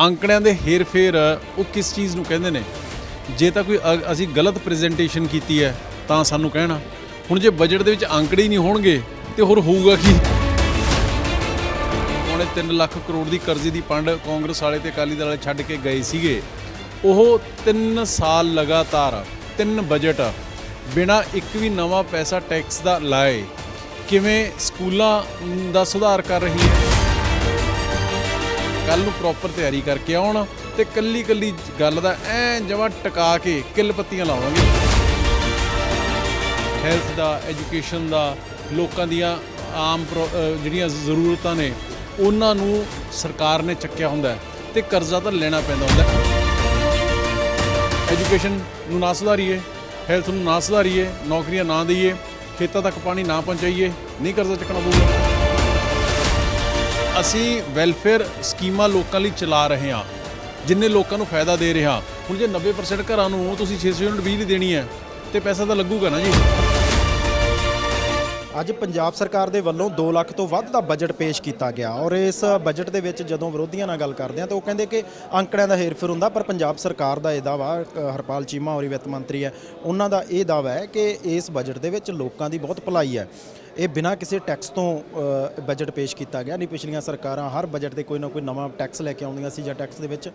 ਅੰਕੜਿਆਂ ਦੇ ਹੇਰ-ਫੇਰ ਉਹ ਕਿਸ ਚੀਜ਼ ਨੂੰ ਕਹਿੰਦੇ ਨੇ? ਜੇ ਤਾਂ ਕੋਈ ਅ- ਅਸੀਂ ਗਲਤ ਪ੍ਰੈਜੈਂਟੇਸ਼ਨ ਕੀਤੀ ਹੈ, ਤਾਂ ਸਾਨੂੰ ਕਹਿਣਾ। ਹੁਣ ਜੇ ਬਜਟ ਦੇ ਵਿੱਚ ਅੰਕੜੇ ਹੀ ਨਹੀਂ ਹੋਣਗੇ, ਤੇ ਹੋਰ ਹੋਊਗਾ ਕੀ? ਪੌਣੇ 3 ਲੱਖ ਕਰੋੜ ਦੀ ਕਰਜ਼ੇ ਦੀ ਪੰਡ ਕਾਂਗਰਸ ਵਾਲੇ ਤੇ ਅਕਾਲੀ ਦਲ ਵਾਲੇ ਛੱਡ ਕੇ ਗਏ ਸੀਗੇ। ਉਹ 3 ਸਾਲ ਲਗਾਤਾਰ, ਤਿੰਨ ਬਜਟ ਬਿਨਾ ਇੱਕ ਵੀ ਨਵਾਂ ਪੈਸਾ ਟੈਕਸ ਦਾ ਲਾਏ। ਕਿਵੇਂ ਸਕੂਲਾਂ ਦਾ ਸੁਧਾਰ ਕਰ ਰਹੀ ਹੈ? ਕੱਲ ਨੂੰ ਪ੍ਰੋਪਰ ਤਿਆਰੀ ਕਰਕੇ ਆਉਣ ਤੇ ਕੱਲੀ ਕੱਲੀ ਗੱਲ ਦਾ ਐ ਜਮਾ ਟਿਕਾ ਕੇ ਕਿੱਲ ਪੱਤੀਆਂ ਲਾਵਾਂਗੇ। ਹੈਲਥ ਦਾ ਐਜੂਕੇਸ਼ਨ ਦਾ, ਲੋਕਾਂ ਦੀਆਂ ਆਮ ਪ੍ਰੋ- ਜਿਹੜੀਆਂ ਜ਼ਰੂਰਤਾਂ ਨੇ, ਉਹਨਾਂ ਨੂੰ ਸਰਕਾਰ ਨੇ ਚੱਕਿਆ ਹੁੰਦਾ ਹੈ ਤੇ ਕਰਜ਼ਾ ਤਾਂ ਲੈਣਾ ਪੈਂਦਾ ਹੁੰਦਾ ਐਜੂਕੇਸ਼ਨ ਨੂੰ ਨਾ ਸੁਧਾਰੀਏ ਹੈਲਥ ਨੂੰ ਨਾ ਸੁਧਾਰੀਏ, ਨੌਕਰੀਆਂ ਨਾ ਦਈਏ, ਖੇਤਾਂ ਤੱਕ ਪਾਣੀ ਨਾ ਪਹੁੰਚਾਈਏ, ਨਹੀਂ ਕਰਜ਼ਾ ਚੱਕਣਾ ਪਊਗਾ। ਅਸੀਂ ਵੈਲਫੇਅਰ ਸਕੀਮਾਂ ਲੋਕਾਂ ਲਈ ਚਲਾ ਰਹੇ ਹਾਂ, ਜਿੰਨੇ ਲੋਕਾਂ ਨੂੰ ਫਾਇਦਾ ਦੇ ਰਿਹਾ। ਹੁਣ ਜੇ 90% ਘਰਾਂ ਨੂੰ ਤੁਸੀਂ 600 ਯੂਨਿਟ ਬਿਜਲੀ ਦੇਣੀ ਹੈ, ਤੇ ਪੈਸਾ ਤਾਂ ਲੱਗੂਗਾ ਨਾ ਜੀ। ਅੱਜ ਪੰਜਾਬ ਸਰਕਾਰ ਦੇ ਵੱਲੋਂ 2 ਲੱਖ ਤੋਂ ਵੱਧ ਦਾ ਬਜਟ ਪੇਸ਼ ਕੀਤਾ ਗਿਆ ਔਰ ਇਸ ਬਜਟ ਦੇ ਵਿੱਚ ਜਦੋਂ ਵਿਰੋਧੀਆਂ ਨਾਲ ਗੱਲ ਕਰਦੇ ਆ ਤਾਂ ਉਹ ਕਹਿੰਦੇ ਕਿ ਅੰਕੜਿਆਂ ਦਾ ਹੇਰਫੇਰ ਹੁੰਦਾ, ਪਰ ਪੰਜਾਬ ਸਰਕਾਰ ਦਾ ਇਹ ਦਾਵਾ ਹਰਪਾਲ ਚੀਮਾ ਹੋਰੀ ਵਿੱਤ ਮੰਤਰੀ ਹੈ, ਉਹਨਾਂ ਦਾ ਇਹ ਦਾਵਾ ਹੈ ਕਿ ਇਸ ਬਜਟ ਦੇ ਵਿੱਚ ਲੋਕਾਂ ਦੀ ਬਹੁਤ ਭਲਾਈ ਹੈ। ਇਹ ਬਿਨਾਂ ਕਿਸੇ ਟੈਕਸ ਤੋਂ ਅ, ਬਜਟ ਪੇਸ਼ ਕੀਤਾ ਗਿਆ ਨਹੀਂ ਪਿਛਲੀਆਂ ਸਰਕਾਰਾਂ ਹਰ ਬਜਟ ਤੇ ਕੋਈ ਨਾ ਕੋਈ ਨਵਾਂ ਟੈਕਸ ਲੈ ਕੇ ਆਉਂਦੀਆਂ ਸੀ ਜਾਂ ਟੈਕਸ ਦੇ ਵਿੱਚ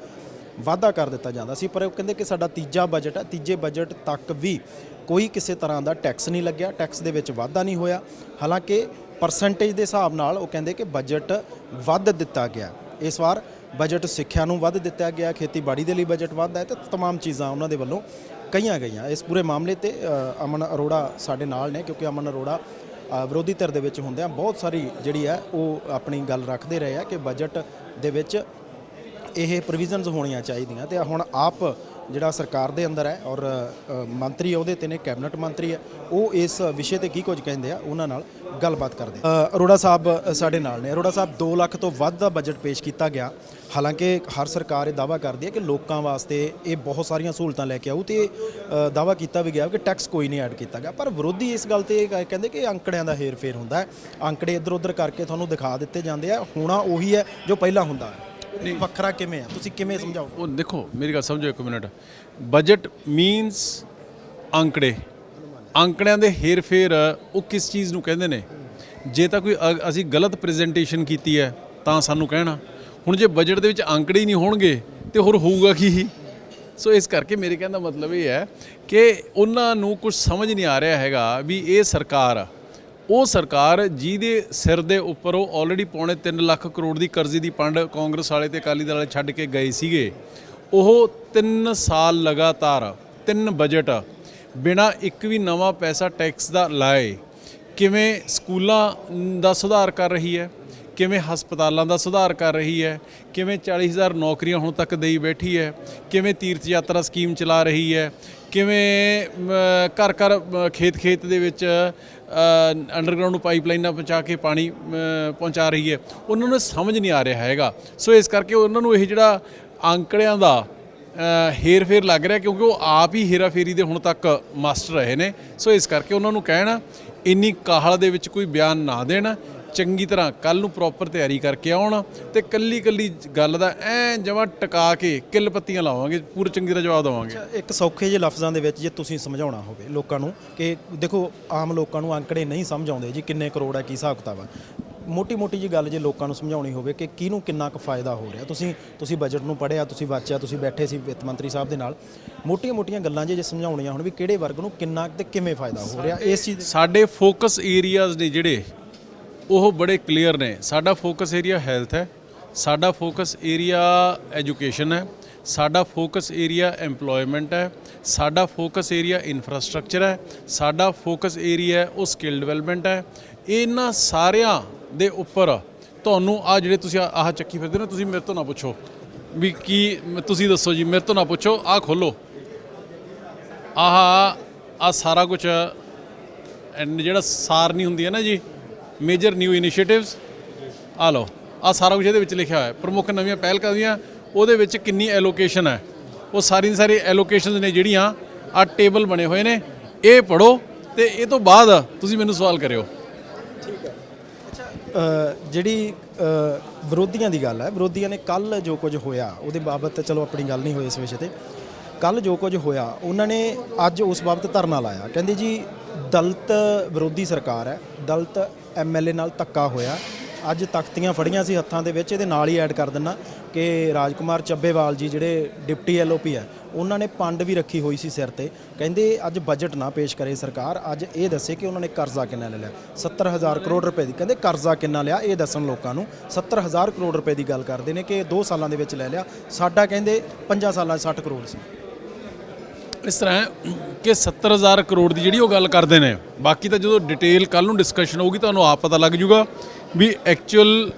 ਵਾਧਾ ਕਰ ਦਿੱਤਾ ਜਾਂਦਾ ਸੀ ਪਰ ਉਹ ਕਹਿੰਦੇ ਕਿ ਸਾਡਾ ਤੀਜਾ ਬਜਟ ਹੈ ਤੀਜੇ ਬਜਟ ਤੱਕ ਵੀ ਕੋਈ ਕਿਸੇ ਤਰ੍ਹਾਂ ਦਾ ਟੈਕਸ ਨਹੀਂ ਲੱਗਿਆ ਟੈਕਸ ਦੇ ਵਿੱਚ ਵਾਧਾ ਨਹੀਂ ਹੋਇਆ ਹਾਲਾਂਕਿ ਪਰਸੈਂਟੇਜ ਦੇ ਹਿਸਾਬ ਨਾਲ ਉਹ ਕਹਿੰਦੇ ਕਿ ਬਜਟ ਵੱਧ ਦਿੱਤਾ ਗਿਆ ਇਸ ਵਾਰ ਬਜਟ ਸਿੱਖਿਆ ਨੂੰ ਵੱਧ ਦਿੱਤਾ ਗਿਆ ਖੇਤੀਬਾੜੀ ਦੇ ਲਈ ਬਜਟ ਵੱਧ ਹੈ ਤੇ तमाम ਚੀਜ਼ਾਂ ਉਹਨਾਂ ਦੇ ਵੱਲੋਂ ਕਹੀਆਂ ਗਈਆਂ ਇਸ ਪੂਰੇ ਮਾਮਲੇ ਤੇ ਅ, ਅਮਨ ਅਰੋੜਾ ਸਾਡੇ ਨਾਲ ਨੇ ਕਿਉਂਕਿ ਅਮਨ ਅਰੋੜਾ ਅ, ਵਿਰੋਧੀ ਧਿਰ ਦੇ ਵਿੱਚ ਹੁੰਦਿਆਂ ਬਹੁਤ ਸਾਰੀ ਜਿਹੜੀ ਹੈ, ਉਹ ਆਪਣੀ ਗੱਲ ਰੱਖਦੇ ਰਹੇ ਆ ਕਿ ਬਜਟ ਦੇ ਵਿੱਚ ਇਹ ਪ੍ਰੋਵੀਜ਼ਨਸ ਹੋਣੀਆਂ ਚਾਹੀਦੀਆਂ ਤੇ ਹੁਣ ਆਪ ਜਿਹੜਾ ਸਰਕਾਰ ਦੇ ਅੰਦਰ ਹੈ ਔਰ ਮੰਤਰੀ ਉਹਦੇ ਤੇ ਨੇ ਕੈਬਨਿਟ ਮੰਤਰੀ ਹੈ ਉਹ ਇਸ ਵਿਸ਼ੇ ਤੇ ਕੀ ਕੁਝ ਕਹਿੰਦੇ ਆ ਉਹਨਾਂ ਨਾਲ ਗੱਲਬਾਤ ਕਰਦੇ ਅਰੋੜਾ ਸਾਹਿਬ ਸਾਡੇ ਨਾਲ ਨੇ। ਅਰੋੜਾ ਸਾਹਿਬ 2 ਲੱਖ ਤੋਂ ਵੱਧ ਦਾ ਬਜਟ ਪੇਸ਼ ਕੀਤਾ ਗਿਆ। ਹਾਲਾਂਕਿ ਹਰ ਸਰਕਾਰ ਇਹ ਦਾਵਾ ਕਰਦੀ ਹੈ ਕਿ ਲੋਕਾਂ ਵਾਸਤੇ ਇਹ ਬਹੁਤ ਸਾਰੀਆਂ ਸਹੂਲਤਾਂ ਲੈ ਕੇ ਆਊ ਤੇ ਅ, ਦਾਵਾ ਕੀਤਾ ਵੀ ਗਿਆ ਕਿ ਟੈਕਸ ਕੋਈ ਨਹੀਂ ਐਡ ਕੀਤਾ ਗਿਆ। ਪਰ ਵਿਰੋਧੀ ਇਸ ਗੱਲ ਤੇ ਕਹਿੰਦੇ ਕਿ ਅੰਕੜਿਆਂ ਦਾ ਹੇਰ-ਫੇਰ ਹੁੰਦਾ ਹੈ। ਅੰਕੜੇ ਇੱਧਰ ਉੱਧਰ ਕਰਕੇ ਤੁਹਾਨੂੰ ਦਿਖਾ ਦਿੱਤੇ ਜਾਂਦੇ ਆ। ਹੋਣਾ ਉਹੀ ਹੈ ਜੋ ਪਹਿਲਾਂ ਹੁੰਦਾ ਹੈ। ਵੱਖਰਾ ਕਿਵੇਂ ਆ? ਤੁਸੀਂ ਕਿਵੇਂ ਸਮਝਾਓ ਉਹ ਦੇਖੋ ਮੇਰੀ ਗੱਲ ਸਮਝੋ ਇੱਕ ਮਿੰਟ। ਬਜਟ ਮੀਨਸ ਅੰਕੜੇ। ਅੰਕੜਿਆਂ ਦੇ ਹੇਰ-ਫੇਰ ਉਹ ਕਿਸ ਚੀਜ਼ ਨੂੰ ਕਹਿੰਦੇ ਨੇ? ਜੇ ਤਾਂ ਕੋਈ ਅਸੀਂ ਗਲਤ ਪ੍ਰੈਜੈਂਟੇਸ਼ਨ ਕੀਤੀ ਹੈ ਤਾਂ ਸਾਨੂੰ ਕਹਿਣਾ। ਹੁਣ ਜੇ ਬਜਟ ਦੇ ਵਿੱਚ ਅੰਕੜੇ ਹੀ ਨਹੀਂ ਹੋਣਗੇ ਤੇ ਹੋਰ ਹੋਊਗਾ ਕੀ? ਸੋ ਇਸ ਕਰਕੇ ਮੇਰੇ ਕਹਿਣ ਦਾ ਮਤਲਬ ਇਹ ਹੈ ਕਿ ਉਹਨਾਂ ਨੂੰ ਕੁਝ ਸਮਝ ਨਹੀਂ ਆ ਰਿਹਾ ਹੈਗਾ ਵੀ ਇਹ ਸਰਕਾਰ ਉਹ ਸਰਕਾਰ ਜਿਹਦੇ ਸਿਰ ਦੇ ਉੱਪਰ ਉਹ ਆਲਰੇਡੀ ਪੌਣੇ 3 ਲੱਖ ਕਰੋੜ ਦੀ ਕਰਜ਼ੇ ਦੀ ਪੰਡ ਕਾਂਗਰਸ ਵਾਲੇ ਤੇ ਅਕਾਲੀ ਦਲ ਵਾਲੇ ਛੱਡ ਕੇ ਗਏ ਸੀਗੇ। ਉਹ 3 ਸਾਲ ਲਗਾਤਾਰ, ਤਿੰਨ ਬਜਟ ਬਿਨਾ ਇੱਕ ਵੀ ਨਵਾਂ ਪੈਸਾ ਟੈਕਸ ਦਾ ਲਾਏ। ਕਿਵੇਂ ਸਕੂਲਾਂ ਦਾ ਸੁਧਾਰ ਕਰ ਰਹੀ ਹੈ? ਕਿਵੇਂ ਹਸਪਤਾਲਾਂ ਦਾ ਸੁਧਾਰ ਕਰ ਰਹੀ ਹੈ? ਕਿਵੇਂ 40000 ਨੌਕਰੀਆਂ ਹੁਣ ਤੱਕ ਦੇਈ ਬੈਠੀ ਹੈ? ਕਿਵੇਂ ਤੀਰਥ ਯਾਤਰਾ ਸਕੀਮ ਚਲਾ ਰਹੀ ਹੈ? ਕਿਵੇਂ ਘਰ ਘਰ ਖੇਤ ਖੇਤ ਦੇ ਵਿੱਚ ਅੰਡਰਗਰਾਉਂਡ ਪਾਈਪਲਾਈਨਾਂ ਪਹੁੰਚਾ ਕੇ ਪਾਣੀ ਪਹੁੰਚਾ ਰਹੀ ਹੈ। ਉਹਨਾਂ ਨੂੰ ਸਮਝ ਨਹੀਂ ਆ ਰਿਹਾ ਹੈਗਾ। ਸੋ ਇਸ ਕਰਕੇ ਉਹਨਾਂ ਨੂੰ ਇਹ ਜਿਹੜਾ ਅੰਕੜਿਆਂ ਦਾ ਹੇਰ ਫੇਰ ਲੱਗ ਰਿਹਾ ਕਿਉਂਕਿ ਉਹ ਆਪ ਹੀ ਹੇਰਾ ਫੇਰੀ ਦੇ ਹੁਣ ਤੱਕ ਮਾਸਟਰ ਰਹੇ ਨੇ। ਸੋ ਇਸ ਕਰਕੇ ਉਹਨਾਂ ਨੂੰ ਕਹਿਣਾ, ਇੰਨੀ ਕਾਹਲ ਦੇ ਵਿੱਚ ਕੋਈ ਬਿਆਨ ਨਾ ਦੇਣ। ਚੰਗੀ ਤਰ੍ਹਾਂ ਕੱਲ ਨੂੰ ਪ੍ਰੋਪਰ ਤਿਆਰੀ ਕਰਕੇ ਆਉਣ ਤੇ ਕੱਲੀ ਕੱਲੀ ਗੱਲ ਦਾ ਐ ਜਮਾ ਟਿਕਾ ਕੇ ਕਿੱਲ ਪੱਤੀਆਂ ਲਾਵਾਂਗੇ ਪੂਰੇ ਚੰਗੀ ਤਰ੍ਹਾਂ ਜਵਾਬ ਦੇਵਾਂਗੇ। ਇੱਕ ਸੌਖੇ ਜਿਹੇ ਲਫ਼ਜ਼ਾਂ ਦੇ ਵਿੱਚ ਜੇ ਤੁਸੀਂ ਸਮਝਾਉਣਾ ਹੋਵੇ ਲੋਕਾਂ ਨੂੰ ਕਿ ਦੇਖੋ ਆਮ ਲੋਕਾਂ ਨੂੰ ਅੰਕੜੇ ਨਹੀਂ ਸਮਝ ਆਉਂਦੇ ਜੀ ਕਿੰਨੇ ਕਰੋੜ ਹੈ ਕੀ ਹਿਸਾਬ ਕਿਤਾਬ ਹੈ ਮੋਟੀ ਮੋਟੀ ਜੀ ਗੱਲ ਜੇ ਲੋਕਾਂ ਨੂੰ ਸਮਝਾਉਣੀ ਹੋਵੇ ਕਿ ਕਿਹਨੂੰ ਕਿੰਨਾ ਕੁ ਫਾਇਦਾ ਹੋ ਰਿਹਾ। ਤੁਸੀਂ ਤੁਸੀਂ ਬਜਟ ਨੂੰ ਪੜ੍ਹਿਆ ਤੁਸੀਂ ਵਾਚਿਆ ਤੁਸੀਂ ਬੈਠੇ ਸੀ ਵਿੱਤ ਮੰਤਰੀ ਸਾਹਿਬ ਦੇ ਨਾਲ। ਮੋਟੀਆਂ ਮੋਟੀਆਂ ਗੱਲਾਂ ਜੇ ਜੇ ਸਮਝਾਉਣੀਆਂ ਹੁਣ ਵੀ ਕਿਹੜੇ ਵਰਗ ਨੂੰ ਕਿੰਨਾ ਤੇ ਕਿਵੇਂ ਫਾਇਦਾ ਹੋ ਰਿਹਾ ਇਸ ਚੀਜ਼ ਸਾਡੇ ਫੋਕਸ ਏਰੀਆਜ਼ ਨੇ ਜਿਹੜੇ ਉਹ ਬੜੇ ਕਲੀਅਰ ਨੇ। ਸਾਡਾ ਫੋਕਸ ਏਰੀਆ ਹੈਲਥ ਹੈ। ਸਾਡਾ ਫੋਕਸ ਏਰੀਆ ਐਜੂਕੇਸ਼ਨ ਹੈ। ਸਾਡਾ ਫੋਕਸ ਏਰੀਆ EMPLOYMENT ਹੈ। ਸਾਡਾ ਫੋਕਸ ਏਰੀਆ ਇਨਫਰਾਸਟ੍ਰਕਚਰ ਹੈ। ਸਾਡਾ ਫੋਕਸ ਏਰੀਆ ਉਹ ਸਕਿੱਲ ਡਿਵੈਲਪਮੈਂਟ ਹੈ। ਇਹਨਾਂ ਸਾਰਿਆਂ ਦੇ ਉੱਪਰ ਤੁਹਾਨੂੰ ਆ ਜਿਹੜੇ ਤੁਸੀਂ ਆਹ ਚੱਕੀ ਫਿਰਦੇ ਹੋ ਨਾ, ਤੁਸੀਂ ਮੇਰੇ ਤੋਂ ਨਾ ਪੁੱਛੋ। ਵੀ ਕੀ ਤੁਸੀਂ ਦੱਸੋ ਜੀ, ਮੇਰੇ ਤੋਂ ਨਾ ਪੁੱਛੋ। ਆਹ ਖੋਲੋ। ਆਹ ਆ ਸਾਰਾ ਕੁਝ ਐਂਡ ਜਿਹੜਾ ਸਾਰਨੀ ਹੁੰਦੀ ਹੈ ਨਾ ਜੀ। ਮੇਜਰ ਨਿਊ ਇਨੀਸ਼ੀਏਟਿਵਸ ਆ ਲਓ ਆ ਸਾਰਾ ਕੁਝ ਇਹਦੇ ਵਿੱਚ ਲਿਖਿਆ ਹੋਇਆ ਹੈ। ਪ੍ਰਮੁੱਖ ਨਵੀਆਂ ਪਹਿਲ ਦੀਆਂ ਉਹਦੇ ਵਿੱਚ ਕਿੰਨੀ ਐਲੋਕੇਸ਼ਨ ਹੈ। ਉਹ ਸਾਰੀ ਦੀ ਸਾਰੀ ਐਲੋਕੇਸ਼ਨਸ ਨੇ ਜਿਹੜੀਆਂ ਆ ਟੇਬਲ ਬਣੇ ਹੋਏ ਨੇ। ਇਹ ਪੜੋ ਤੇ ਇਹ ਤੋਂ ਬਾਅਦ ਤੁਸੀਂ ਮੈਨੂੰ ਸਵਾਲ ਕਰਿਓ। ਠੀਕ ਅ, ਜਿਹੜੀ ਵਿਰੋਧੀਆਂ ਦੀ ਗੱਲ ਹੈ ਵਿਰੋਧੀਆਂ ਨੇ ਕੱਲ ਜੋ ਕੁਝ ਹੋਇਆ ਉਹਦੇ ਬਾਬਤ ਚਲੋ ਆਪਣੀ ਗੱਲ ਨਹੀਂ ਹੋਈ ਇਸ ਵਿਸ਼ੇ ਤੇ। ਕੱਲ ਜੋ ਕੁਝ ਹੋਇਆ, ਉਹਨਾਂ ਨੇ ਅੱਜ ਉਸ ਬਾਬਤ ਧਰਨਾ ਲਾਇਆ। ਕਹਿੰਦੇ ਜੀ, ਦਲਤ ਵਿਰੋਧੀ ਸਰਕਾਰ ਹੈ, ਦਲਿਤ ਐਮਐਲਏ ਨਾਲ ਧੱਕਾ ਹੋਇਆ। ਅੱਜ ਤਖਤੀਆਂ ਫੜੀਆਂ ਸੀ ਹੱਥਾਂ ਦੇ ਵਿੱਚ, ਇਹਦੇ ਨਾਲ ਹੀ ਐਡ ਕਰ ਦਿੰਨਾ ਕਿ ਰਾਜਕੁਮਾਰ ਚੱਬੇਵਾਲ ਜੀ, ਜਿਹੜੇ ਡਿਪਟੀ ਐਲਓਪੀ ਹੈ, ਉਹਨਾਂ ਨੇ ਪੰਡ ਵੀ ਰੱਖੀ ਹੋਈ ਸੀ ਸਿਰ ਤੇ। ਕਹਿੰਦੇ ਅੱਜ ਬਜਟ ਨਾ ਪੇਸ਼ ਕਰੇ ਸਰਕਾਰ, ਅੱਜ ਇਹ ਦੱਸੇ ਕਿ ਉਹਨਾਂ ਨੇ ਕਰਜ਼ਾ ਕਿੰਨਾ ਲੈ ਲਿਆ। 70000 ਕਰੋੜ ਰੁਪਏ ਦੀ, ਕਹਿੰਦੇ ਕਰਜ਼ਾ ਕਿੰਨਾ ਲਿਆ, ਇਹ ਦੱਸਣ ਲੋਕਾਂ ਨੂੰ। 70000 ਕਰੋੜ ਰੁਪਏ ਦੀ ਗੱਲ ਕਰਦੇ ਨੇ ਕਿ 2 ਸਾਲਾਂ ਦੇ ਵਿੱਚ ਲੈ ਲਿਆ। ਸਾਡਾ ਕਹਿੰਦੇ 5 ਸਾਲਾਂ 'ਚ 60 ਕਰੋੜ ਸੀ। ਇਸ ਤਰ੍ਹਾਂ ਹੈ ਕਿ 70000 ਕਰੋੜ ਦੀ ਜਿਹੜੀ ਉਹ ਗੱਲ ਕਰਦੇ ਨੇ। ਬਾਕੀ ਤਾਂ ਜਦੋਂ ਡਿਟੇਲ ਕੱਲ ਨੂੰ ਡਿਸਕਸ਼ਨ ਹੋਊਗੀ, ਤੁਹਾਨੂੰ ਆਪ ਪਤਾ ਲੱਗ ਜਾਊਗਾ ਵੀ ਐਕਚੁਅਲ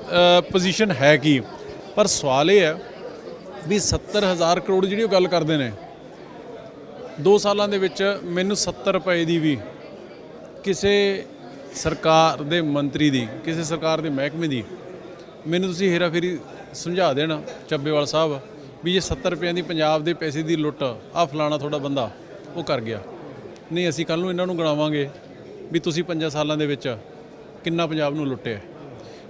ਪੋਜੀਸ਼ਨ ਹੈ ਕੀ। ਪਰ ਸਵਾਲ ਇਹ ਹੈ ਵੀ 70000 ਕਰੋੜ ਜਿਹੜੀ ਉਹ ਗੱਲ ਕਰਦੇ ਨੇ 2 ਸਾਲਾਂ ਦੇ ਵਿੱਚ ਮੈਨੂੰ 70 ਰੁਪਏ ਦੀ ਵੀ ਕਿਸੇ ਸਰਕਾਰ ਦੇ ਮੰਤਰੀ ਦੀ, ਕਿਸੇ ਸਰਕਾਰ ਦੇ ਮਹਿਕਮੇ ਦੀ, ਮੈਨੂੰ ਤੁਸੀਂ ਹੇਰਾਫੇਰੀ ਸਮਝਾ ਦੇਣਾ, ਚੱਬੇਵਾਲ ਸਾਹਿਬ। ਵੀ ਇਹ 70 ਰੁਪਏ ਦੀ ਪੰਜਾਬ ਦੇ ਪੈਸੇ ਦੀ ਲੁੱਟ ਆ ਫਲਾਣਾ ਤੁਹਾਡਾ ਬੰਦਾ, ਉਹ ਕਰ ਗਿਆ। ਨਹੀਂ, ਅਸੀਂ ਕੱਲ ਨੂੰ ਇਹਨਾਂ ਨੂੰ ਗਣਾਵਾਂਗੇ ਵੀ ਤੁਸੀਂ 5 ਸਾਲਾਂ ਦੇ ਵਿੱਚ ਕਿੰਨਾ ਪੰਜਾਬ ਨੂੰ ਲੁੱਟਿਆ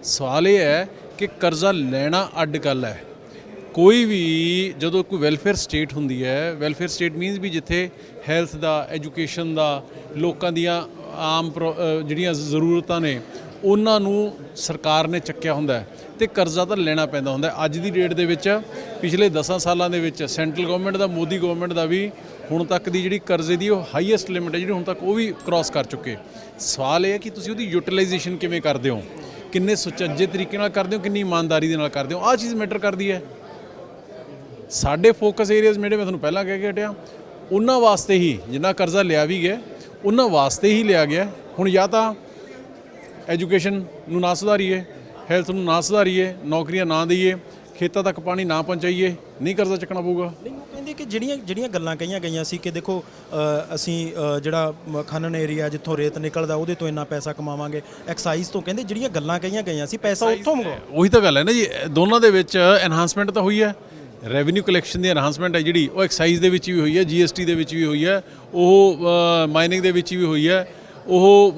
ਸਵਾਲ ਇਹ ਹੈ ਕਿ ਕਰਜ਼ਾ ਲੈਣਾ ਅੱਡ ਗੱਲ ਹੈ। ਕੋਈ ਵੀ ਜਦੋਂ ਕੋਈ ਵੈਲਫੇਅਰ ਸਟੇਟ ਹੁੰਦੀ ਹੈ, ਵੈਲਫੇਅਰ ਸਟੇਟ ਮੀਨਸ ਵੀ ਜਿੱਥੇ ਹੈਲਥ ਦਾ, ਐਜੂਕੇਸ਼ਨ ਦਾ, ਲੋਕਾਂ ਦੀਆਂ ਆਮ ਪ੍ਰੋ- ਜਿਹੜੀਆਂ ਜ਼ਰੂਰਤਾਂ ਨੇ ਉਹਨਾਂ ਨੂੰ ਸਰਕਾਰ ਨੇ ਚੱਕਿਆ ਹੁੰਦਾ ਹੈ ਤੇ ਕਰਜ਼ਾ ਤਾਂ ਲੈਣਾ ਪੈਂਦਾ ਹੁੰਦਾ ਅੱਜ ਦੀ ਡੇਟ ਦੇ ਵਿੱਚ, ਪਿਛਲੇ 10 ਸਾਲਾਂ ਦੇ ਵਿੱਚ ਸੈਂਟਰਲ ਗਵਰਨਮੈਂਟ ਦਾ, ਮੋਦੀ ਗਵਰਨਮੈਂਟ ਦਾ ਵੀ ਹੁਣ ਤੱਕ ਦੀ ਜਿਹੜੀ ਕਰਜ਼ੇ ਦੀ ਉਹ ਹਾਈਐਸਟ ਲਿਮਿਟ ਹੈ, ਜਿਹੜੀ ਹੁਣ ਤੱਕ ਉਹ ਵੀ ਕ੍ਰਾਸ ਕਰ ਚੁੱਕੇ। ਸਵਾਲ ਇਹ ਹੈ ਕਿ ਤੁਸੀਂ ਉਹਦੀ ਯੂਟਿਲਾਈਜੇਸ਼ਨ ਕਿਵੇਂ ਕਰਦੇ ਹੋ? ਕਿੰਨੇ ਸੁਚੱਜੇ ਤਰੀਕੇ ਨਾਲ ਕਰਦੇ ਹੋ, ਕਿੰਨੀ ਇਮਾਨਦਾਰੀ ਦੇ ਨਾਲ ਕਰਦੇ ਹੋ? ਆਹ ਚੀਜ਼ ਮੈਟਰ ਕਰਦੀ ਹੈ। ਸਾਡੇ ਫੋਕਸ ਏਰੀਆਜ਼ ਜਿਹੜੇ ਮੈਂ ਤੁਹਾਨੂੰ ਪਹਿਲਾਂ ਕਹਿ ਕੇ ਹਟਿਆ, ਉਹਨਾਂ ਵਾਸਤੇ ਹੀ ਜਿੰਨਾ ਕਰਜ਼ਾ ਲਿਆ ਵੀ ਗਿਆ, ਉਹਨਾਂ ਵਾਸਤੇ ਹੀ ਲਿਆ ਗਿਆ। ਹੁਣ ਜਾਂ ਤਾਂ ਐਜੂਕੇਸ਼ਨ ਨੂੰ ਨਾ ਸੁਧਾਰੀਏ ਹੈਲਥ ਨੂੰ ਨਾ ਸੁਧਾਰੀਏ ਨੌਕਰੀਆਂ ਨਾ ਦਈਏ ਖੇਤਾਂ ਤੱਕ ਪਾਣੀ ਨਾ ਪਹੁੰਚਾਈਏ ਨਹੀਂ ਕਰਜ਼ਾ ਚੱਕਣਾ ਪਊਗਾ। ਕਹਿੰਦੇ ਕਿ ਜਿਹੜੀਆਂ ਜਿਹੜੀਆਂ ਗੱਲਾਂ ਕਹੀਆਂ ਗਈਆਂ ਸੀ ਕਿ ਦੇਖੋ ਅਸੀਂ ਜਿਹੜਾ ਖਨਨ ਏਰੀਆ ਜਿੱਥੋਂ ਰੇਤ ਨਿਕਲਦਾ ਉਹਦੇ ਤੋਂ ਇੰਨਾ ਪੈਸਾ ਕਮਾਵਾਂਗੇ। ਐਕਸਾਈਜ਼ ਤੋਂ ਕਹਿੰਦੇ ਜਿਹੜੀਆਂ ਗੱਲਾਂ ਕਹੀਆਂ ਗਈਆਂ ਸੀ ਪੈਸਾ ਉੱਥੋਂ ਉਹੀ ਤਾਂ ਗੱਲ ਹੈ ਨਾ ਜੀ ਦੋਨਾਂ ਦੇ ਵਿੱਚ ਐਨਹਾਂਸਮੈਂਟ ਤਾਂ ਹੋਈ ਹੈ। ਰੈਵਨਿਊ ਕਲੈਕਸ਼ਨ ਦੀ ਐਨਹਾਂਸਮੈਂਟ ਹੈ ਜਿਹੜੀ ਉਹ ਐਕਸਾਈਜ਼ ਦੇ ਵਿੱਚ ਵੀ ਹੋਈ ਹੈ ਜੀਐਸਟੀ ਦੇ ਵਿੱਚ ਵੀ ਹੋਈ ਹੈ ਉਹ ਮਾਈਨਿੰਗ ਦੇ ਵਿੱਚ ਵੀ ਹੋਈ ਹੈ। ਉਹ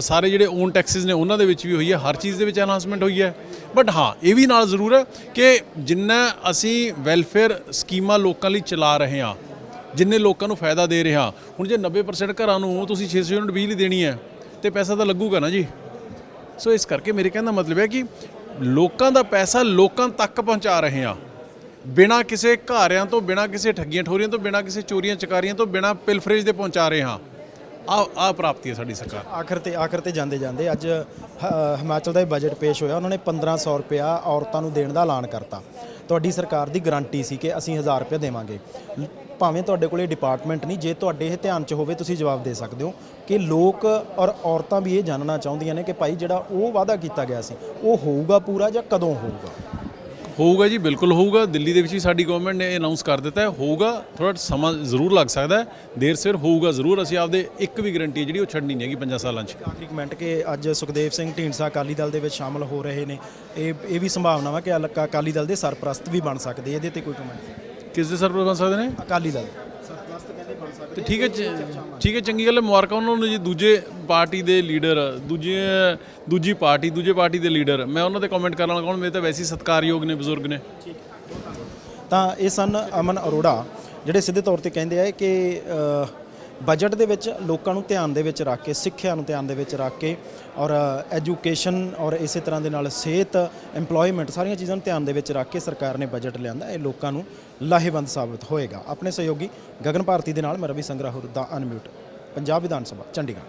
ਸਾਰੇ ਜਿਹੜੇ ਓਨ ਟੈਕਸਿਸ ਨੇ ਉਹਨਾਂ ਦੇ ਵਿੱਚ ਵੀ ਹੋਈ ਹੈ, ਹਰ ਚੀਜ਼ ਦੇ ਵਿੱਚ ਐਨਹਾਂਸਮੈਂਟ ਹੋਈ ਹੈ। ਬਟ ਹਾਂ, ਇਹ ਵੀ ਨਾਲ ਜ਼ਰੂਰ ਹੈ ਕਿ ਜਿੰਨਾ ਅਸੀਂ ਵੈਲਫੇਅਰ ਸਕੀਮਾਂ ਲੋਕਾਂ ਲਈ ਚਲਾ ਰਹੇ ਹਾਂ, ਜਿੰਨੇ ਲੋਕਾਂ ਨੂੰ ਫਾਇਦਾ ਦੇ ਰਿਹਾ ਹੁਣ ਜੇ 90% ਘਰਾਂ ਨੂੰ ਤੁਸੀਂ 600 ਯੂਨਿਟ ਬਿਜਲੀ ਦੇਣੀ ਹੈ, ਤੇ ਪੈਸਾ ਤਾਂ ਲੱਗੂਗਾ ਨਾ ਜੀ। ਸੋ ਇਸ ਕਰਕੇ ਮੇਰੇ ਕਹਿਣ ਦਾ ਮਤਲਬ ਹੈ ਕਿ ਲੋਕਾਂ ਦਾ ਪੈਸਾ ਲੋਕਾਂ ਤੱਕ ਪਹੁੰਚਾ ਰਹੇ ਹਾਂ। ਬਿਨਾਂ ਕਿਸੇ ਘਾਰਿਆਂ ਤੋਂ, ਬਿਨਾਂ ਕਿਸੇ ਠੱਗੀਆਂ ਠੋਰੀਆਂ ਤੋਂ, ਬਿਨਾਂ ਕਿਸੇ ਚੋਰੀਆਂ ਚਕਾਰੀਆਂ ਤੋਂ, ਬਿਨਾਂ ਪਿਲਫਰੇਜ ਦੇ ਪਹੁੰਚਾ ਰਹੇ ਹਾਂ। ਆ ਆ ਪ੍ਰਾਪਤੀ ਹੈ ਸਾਡੀ ਸਰਕਾਰ। ਆਖਰ ਤੇ ਆਖਰ ਤੇ ਜਾਂਦੇ ਜਾਂਦੇ ਅੱਜ ਹ- ਹਿਮਾਚਲ ਦਾ ਬਜਟ ਪੇਸ਼ ਹੋਇਆ, ਉਹਨਾਂ ਨੇ 1500 ਰੁਪਇਆ ਔਰਤਾਂ ਨੂੰ ਦੇਣ ਦਾ ਐਲਾਨ ਕਰਤਾ। ਤੁਹਾਡੀ ਸਰਕਾਰ ਦੀ ਗਾਰੰਟੀ ਸੀ ਕਿ ਅਸੀਂ 1000 ਰੁਪਏ ਦੇਵਾਂਗੇ। ਭਾਵੇਂ ਤੁਹਾਡੇ ਕੋਲੇ ਡਿਪਾਰਟਮੈਂਟ ਨਹੀਂ, ਜੇ ਤੁਹਾਡੇ ਇਹ ਧਿਆਨ 'ਚ ਹੋਵੇ, ਤੁਸੀਂ ਜਵਾਬ ਦੇ ਸਕਦੇ ਹੋ ਕਿ ਲੋਕ ਔਰ ਔਰਤਾਂ ਵੀ ਇਹ ਜਾਣਨਾ ਚਾਹੁੰਦੀਆਂ ਨੇ ਕਿ ਭਾਈ ਜਿਹੜਾ ਉਹ ਵਾਅਦਾ ਕੀਤਾ ਗਿਆ ਸੀ, ਉਹ ਹੋਊਗਾ ਪੂਰਾ ਜਾਂ ਕਦੋਂ ਹੋਊਗਾ? ਹੋਊਗਾ ਜੀ ਬਿਲਕੁਲ ਹੋਊਗਾ। ਦਿੱਲੀ ਦੇ ਵਿੱਚ ਵੀ ਸਾਡੀ ਗਵਰਨਮੈਂਟ ਨੇ ਅਨਾਉਂਸ ਕਰ ਦਿੱਤਾ ਹੈ। ਹੋਊਗਾ ਥੋੜਾ ਸਮਾਂ ਜ਼ਰੂਰ ਲੱਗ ਸਕਦਾ ਹੈ। ਦੇਰ ਸਿਰ ਹੋਊਗਾ ਜ਼ਰੂਰ। ਅਸੀਂ ਆਪਦੇ ਇੱਕ ਵੀ ਗਰੰਟੀ ਜਿਹੜੀ ਉਹ ਛੱਡਣੀ ਨਹੀਂ ਹੈਗੀ ਪੰਜਾਂ ਸਾਲਾਂ 'ਚ। ਆਖਰੀ ਕਮੈਂਟ ਕਿ ਅੱਜ ਸੁਖਦੇਵ ਸਿੰਘ ਢੀਂਡਸਾ ਅਕਾਲੀ ਦਲ ਦੇ ਵਿੱਚ ਸ਼ਾਮਲ ਹੋ ਰਹੇ ਨੇ। ਇਹ ਇਹ ਵੀ ਸੰਭਾਵਨਾ ਵਾ ਕਿ ਅਲੱਕਾ ਅਕਾਲੀ ਦਲ ਦੇ ਸਰਪ੍ਰਸਤ ਵੀ ਬਣ ਸਕਦੇ ਇਹਦੇ ਤੇ ਕੋਈ ਕਮੈਂਟ ਕਿਸ ਦੇ ਸਰਪ੍ਰਸਤ ਬਣ ਸਕਦੇ ਨੇ? ਅਕਾਲੀ ਦਲ। ਬਣ ਸਕਦੇ ਤੇ ਠੀਕ ਹੈ ਚ- ਠੀਕ ਹੈ ਚੰਗੀ ਗੱਲ ਹੈ ਮੁਬਾਰਕਾਂ ਉਹਨਾਂ ਨੂੰ ਜੀ ਦੂਜੇ ਪਾਰਟੀ ਦੇ ਲੀਡਰ ਦੂਜੇ ਦੂਜੀ ਪਾਰਟੀ ਦੂਜੇ ਪਾਰਟੀ ਦੇ ਲੀਡਰ। ਮੈਂ ਉਹਨਾਂ ਤੇ ਕਮੈਂਟ ਕਰਨ ਲੱਗਾ ਹੁਣ ਮੇਰੇ ਤਾਂ ਵੈਸੇ ਹੀ ਸਤਿਕਾਰਯੋਗ ਨੇ ਬਜ਼ੁਰਗ ਨੇ। ਤਾਂ ਇਹ ਸਨ ਅਮਨ ਅਰੋੜਾ ਜਿਹੜੇ ਸਿੱਧੇ ਤੌਰ ਤੇ ਕਹਿੰਦੇ ਆ ਕਿ ਅ, ਬਜਟ ਦੇ ਵਿੱਚ ਲੋਕਾਂ ਨੂੰ ਧਿਆਨ ਦੇ ਵਿੱਚ ਰੱਖ ਕੇ, ਸਿੱਖਿਆ ਨੂੰ ਧਿਆਨ ਦੇ ਵਿੱਚ ਰੱਖ ਕੇ ਔਰ ਐਜੂਕੇਸ਼ਨ ਔਰ ਇਸੇ ਤਰ੍ਹਾਂ ਦੇ ਨਾਲ ਸਿਹਤ, EMPLOYMENT ਸਾਰੀਆਂ ਚੀਜ਼ਾਂ ਨੂੰ ਧਿਆਨ ਦੇ ਵਿੱਚ ਰੱਖ ਕੇ ਸਰਕਾਰ ਨੇ ਬਜਟ ਲਿਆਂਦਾ। ਇਹ ਲੋਕਾਂ ਨੂੰ ਲਾਹੇਵੰਦ ਸਾਬਤ ਹੋਏਗਾ। ਆਪਣੇ ਸਹਿਯੋਗੀ ਗਗਨ ਭਾਰਤੀ ਦੇ ਨਾਲ ਮੈਂ ਰਵੀ ਸੰਗਰਾਹੁਰ ਦਾ ਅਨਮਿਊਟ। ਪੰਜਾਬ ਵਿਧਾਨ ਸਭਾ, ਚੰਡੀਗੜ੍ਹ।